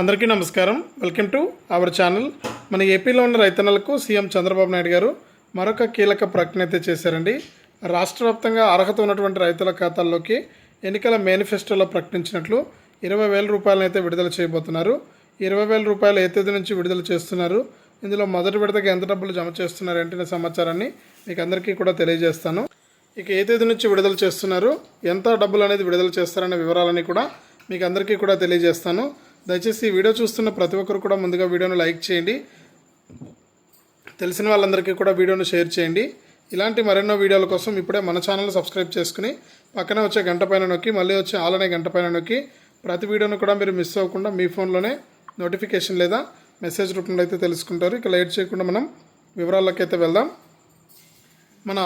అందరికీ నమస్కారం. Welcome to our channel మన ఏపీలో ఉన్న రైతన్నలకు సీఎం చంద్రబాబు నాయుడు గారు మరొక కీలక ప్రకటన అయితే చేశారండి. రాష్ట్ర వ్యాప్తంగా అర్హత ఉన్నటువంటి రైతుల ఖాతాల్లోకి ఎన్నికల మేనిఫెస్టోలో ప్రకటించినట్లు ఇరవై వేల రూపాయలను అయితే విడుదల చేయబోతున్నారు. ఇరవై వేల రూపాయలు ఏ తేదీ నుంచి విడుదల చేస్తున్నారు? ఇందులో మొదటి విడతకి ఎంత డబ్బులు జమ చేస్తున్నారు? ఏంటనే సమాచారాన్ని మీకు అందరికీ కూడా తెలియజేస్తాను. ఇక ఏ తేదీ నుంచి విడుదల చేస్తున్నారు? ఎంత డబ్బులు అనేది విడుదల చేస్తారనే వివరాలని కూడా మీకు అందరికీ కూడా తెలియజేస్తాను. దయచేసి ఈ వీడియో చూస్తున్న ప్రతి ఒక్కరు కూడా ముందుగా వీడియోను లైక్ చేయండి. తెలిసిన వాళ్ళందరికీ కూడా వీడియోను షేర్ చేయండి. ఇలాంటి మరెన్నో వీడియోల కోసం ఇప్పుడే మన ఛానల్ సబ్స్క్రైబ్ చేసుకుని పక్కనే వచ్చే గంట పైన నొక్కి మళ్ళీ వచ్చే ఆలనే గంట పైన నొక్కి ప్రతి వీడియోను కూడా మీరు మిస్ అవ్వకుండా మీ ఫోన్లోనే నోటిఫికేషన్ లేదా మెసేజ్ రూపంలో అయితే తెలుసుకుంటారు. ఇక లేట్ చేయకుండా మనం వివరాల్లోకి అయితే వెళ్దాం. మన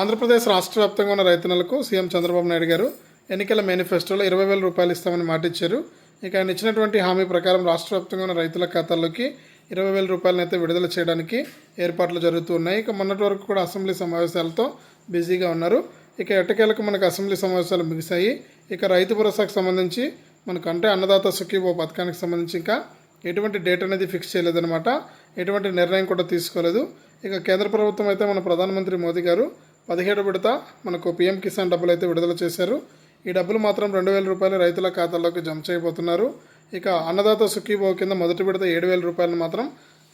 ఆంధ్రప్రదేశ్ రాష్ట్ర వ్యాప్తంగా ఉన్న రైతన్నలకు సీఎం చంద్రబాబు నాయుడు గారు ఎన్నికల మేనిఫెస్టోలో ఇరవై వేల రూపాయలు ఇస్తామని మాట ఇచ్చారు ఇక ఆయన ఇచ్చినటువంటి హామీ ప్రకారం రాష్ట్ర వ్యాప్తంగా ఉన్న రైతుల ఖాతాల్లోకి ఇరవై వేల రూపాయలను అయితే విడుదల చేయడానికి ఏర్పాట్లు జరుగుతూ ఉన్నాయి. ఇక మొన్నటి వరకు కూడా అసెంబ్లీ సమావేశాలతో బిజీగా ఉన్నారు. ఇక ఎట్టకేలకు మనకు అసెంబ్లీ సమావేశాలు ముగిశాయి. ఇక రైతు భరోసాకు సంబంధించి మనకు అంటే అన్నదాత సుఖీభో పథకానికి సంబంధించి ఇంకా ఎటువంటి డేట్ అనేది ఫిక్స్ చేయలేదన్నమాట. ఎటువంటి నిర్ణయం కూడా తీసుకోలేదు. ఇక కేంద్ర ప్రభుత్వం అయితే మన ప్రధానమంత్రి మోదీ గారు పదిహేడు విడత మనకు పీఎం కిసాన్ డబ్బులు అయితే విడుదల చేశారు. ఈ డబ్బులు మాత్రం రెండు వేల రూపాయలు రైతుల ఖాతాల్లోకి జమ చేయబోతున్నారు. ఇక అన్నదాత సుఖీభో కింద మొదటి విడత ఏడు వేల రూపాయలు మాత్రం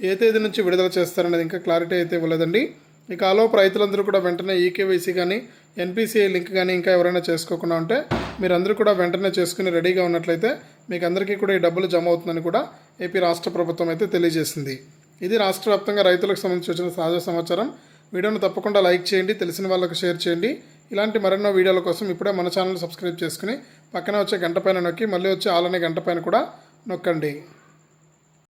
ఏ తేదీ నుంచి విడుదల చేస్తారనేది ఇంకా క్లారిటీ అయితే ఇవ్వలేదండి. ఇక ఆలోపు రైతులందరూ కూడా వెంటనే ఈకేవైసీ కానీ ఎన్పిసిఐ లింక్ కానీ ఇంకా ఎవరైనా చేసుకోకుండా ఉంటే మీరందరూ కూడా వెంటనే చేసుకుని రెడీగా ఉన్నట్లయితే మీకు అందరికీ కూడా ఈ డబ్బులు జమ అవుతుందని కూడా ఏపీ రాష్ట్ర ప్రభుత్వం అయితే తెలియజేసింది. ఇది రాష్ట్ర వ్యాప్తంగా రైతులకు సంబంధించి వచ్చిన తాజా సమాచారం. వీడియోను తప్పకుండా లైక్ చేయండి తెలిసిన వాళ్ళకు షేర్ చేయండి. ఇలాంటి మరెన్నో వీడియోల కోసం ఇప్పుడే మన ఛానల్ సబ్స్క్రైబ్ చేసుకుని పక్కన వచ్చే గంట పైన నొక్కి మళ్ళీ వచ్చే ఆలనే గంట పైన కూడా నొక్కండి.